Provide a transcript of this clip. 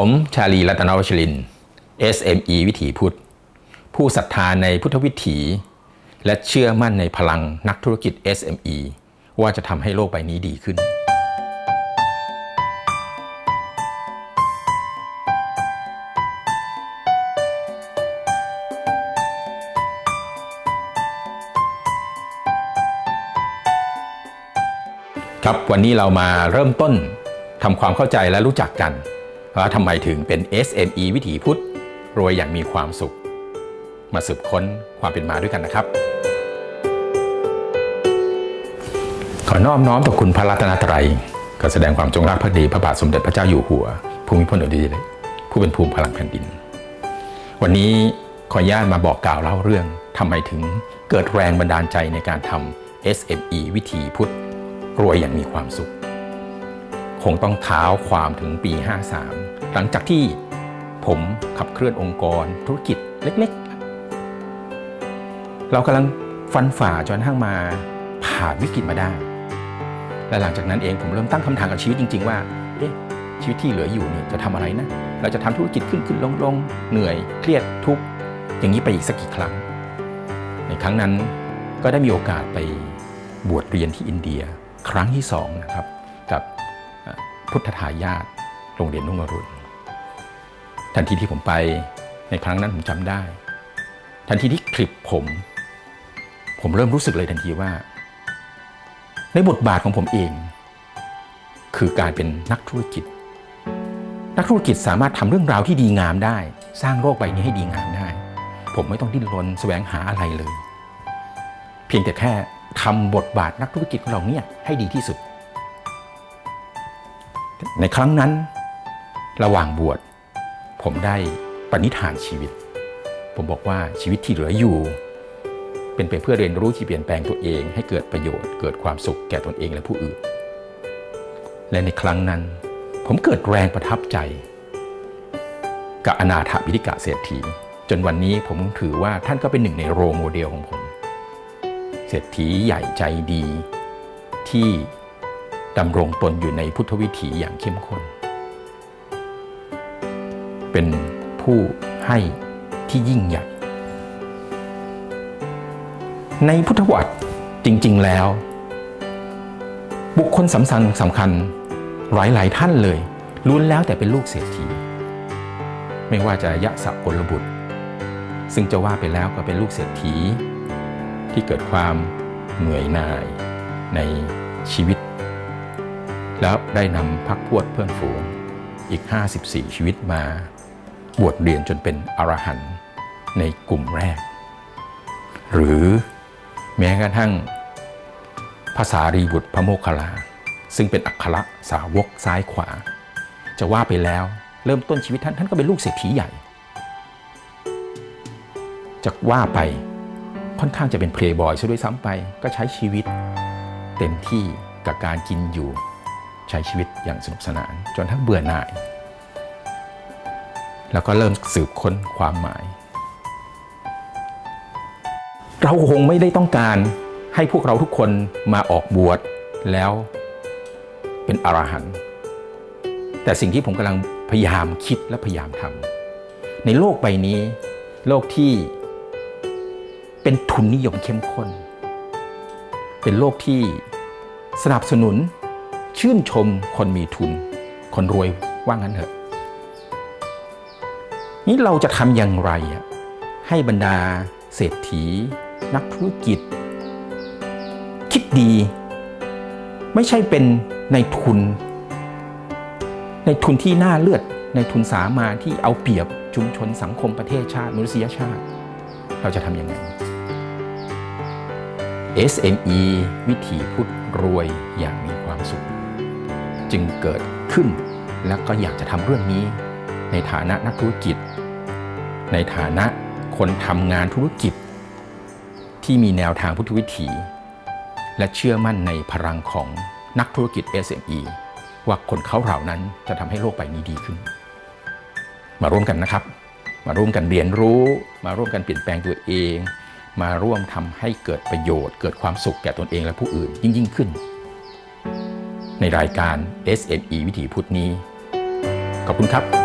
ผมชาลีรัตนวชริน SME วิถีพุทธ ผู้ศรัทธาในพุทธวิถี และเชื่อมั่นในพลังนักธุรกิจ SME ว่าจะทำให้โลกใบนี้ดีขึ้น ครับวันนี้เรามาเริ่มต้นทำความเข้าใจและรู้จักกัน ว่าทำไมถึงเป็น SME วิถีพุทธรวยอย่างมีความสุข มาสืบค้นความเป็นมาด้วยกันนะครับ ขอนอบน้อมต่อคุณพระรัตนตรัยก็แสดงความจงรักภักดีพระบาทสมเด็จพระเจ้าอยู่หัว ภูมิพลอดุลยเดชผู้เป็นภูมิพลังแผ่นดิน วันนี้ขออนุญาตมาบอกกล่าวเล่าเรื่องทำไมถึงเกิดแรงบันดาลใจในการทำ SME วิถีพุทธรวยอย่างมีความสุข คงต้องเท้าความถึงปี 53 หลังจากที่ผมขับเคลื่อนองค์กรธุรกิจเล็กๆ เรากำลังฟันฝ่าจนทั่งมาผ่านวิกฤตมาได้ และหลังจากนั้นเองผมเริ่มตั้งคำถามกับชีวิตจริง ๆ ว่า เอ๊ะ ชีวิตที่เหลืออยู่นี่จะทำอะไรนะ เราจะทำธุรกิจขึ้นขึ้นลงลงเหนื่อยเครียดทุกข์อย่างนี้ไปอีกสักกี่ครั้ง ในครั้งนั้นก็ได้มีโอกาสไปบวชเรียนที่อินเดียครั้งที่สองนะครับ พุทธทายาทโรงเรียนนุ่งอรุณทันทีที่ผมไปในครั้งนั้นผมจำได้ ทันทีที่คลิปผม ผมเริ่มรู้สึกเลยทันทีว่า ในบทบาทของผมเอง คือการเป็นนักธุรกิจ นักธุรกิจสามารถทำเรื่องราวที่ดีงามได้ สร้างโลกใบนี้ให้ดีงามได้ ผมไม่ต้องดิ้นรนแสวงหาอะไรเลย เพียงแต่แค่ทำบทบาทนักธุรกิจของเราเนี่ยให้ดีที่สุด ในครั้งนั้น ระหว่างบวชผมได้ปณิธานชีวิต ผมบอกว่าชีวิตที่เหลืออยู่ เป็นไปเพื่อเรียนรู้ที่เปลี่ยนแปลงตัวเอง ให้เกิดประโยชน์เกิดความสุขแก่ตนเองและผู้อื่น และในครั้งนั้น ผมเกิดแรงประทับใจ กับอนาถบิฎกะเศรษฐี จนวันนี้ผมถือว่าท่านก็เป็นหนึ่งในโรโมเดลของผม เศรษฐีใหญ่ใจดีที่ ดำรงตนอยู่ในพุทธวิถีอย่างเข้มข้น เป็นผู้ให้ที่ยิ่งใหญ่ ในพุทธวัตรจริง ๆ แล้ว บุคคลสำคัญสำคัญหลายๆท่านเลยล้วนแล้วแต่เป็นลูกเศรษฐี ไม่ว่าจะยะสะกลบุตร ซึ่งจะว่าไปแล้วก็เป็นลูกเศรษฐี ที่เกิดความเหนื่อยหน่ายในชีวิต แล้วได้นำพักพวดเพื่อนฝูงอีก 54 ชีวิตมา บวชเรียนจนเป็นอรหันต์ในกลุ่มแรก หรือแม้กระทั่งภาษารีบุตรพระโมคคัลลา ซึ่งเป็นอัคระสาวกซ้ายขวา จะว่าไปแล้วเริ่มต้นชีวิตท่านท่านก็เป็นลูกเศรษฐีใหญ่จะว่าไปค่อนข้างจะเป็นเพลย์บอยซะด้วยซ้ำไป ก็ใช้ชีวิต เต็มที่กับการกินอยู่ ใช้ชีวิตอย่างสนุกสนาน จนทั้งเบื่อหน่าย แล้วก็เริ่มสืบค้นความหมาย เราคงไม่ได้ต้องการให้พวกเราทุกคนมาออกบวชแล้วเป็นอรหันต์แต่สิ่งที่ผมกำลังพยายามคิดและพยายามทำในโลกใบนี้ โลกที่เป็นทุนนิยมเข้มข้น เป็นโลกที่สนับสนุน ชื่นชมคนมีทุน คนรวยว่างั้นเถอะ นี่เราจะทำอย่างไรอะให้บรรดาเศรษฐี นักธุรกิจ คิดดี ไม่ใช่เป็นในทุน ในทุนที่น่าเลือด ในทุนสามาที่เอาเปรียบชุมชนสังคมประเทศชาติมนุษยชาติ เราจะทำยังไง SME วิถีพุทธรวยอย่างมีความสุข จึงเกิดขึ้น แล้วก็อยากจะทำเรื่องนี้ ในฐานะนักธุรกิจ ในฐานะคนทำงานธุรกิจ ที่มีแนวทางพุทธวิถี และเชื่อมั่นในพลังของนักธุรกิจ SME ว่าคนเขาเหล่านั้นจะทำให้โลกใบนี้ดีขึ้น มาร่วมกันนะครับ มาร่วมกันเรียนรู้ มาร่วมกันเปลี่ยนแปลงตัวเอง มาร่วมทำให้เกิดประโยชน์ เกิดความสุขแก่ตนเองและผู้อื่นยิ่งยิ่งขึ้น ในรายการ SME วิถีพุทธนี้ ขอบคุณครับ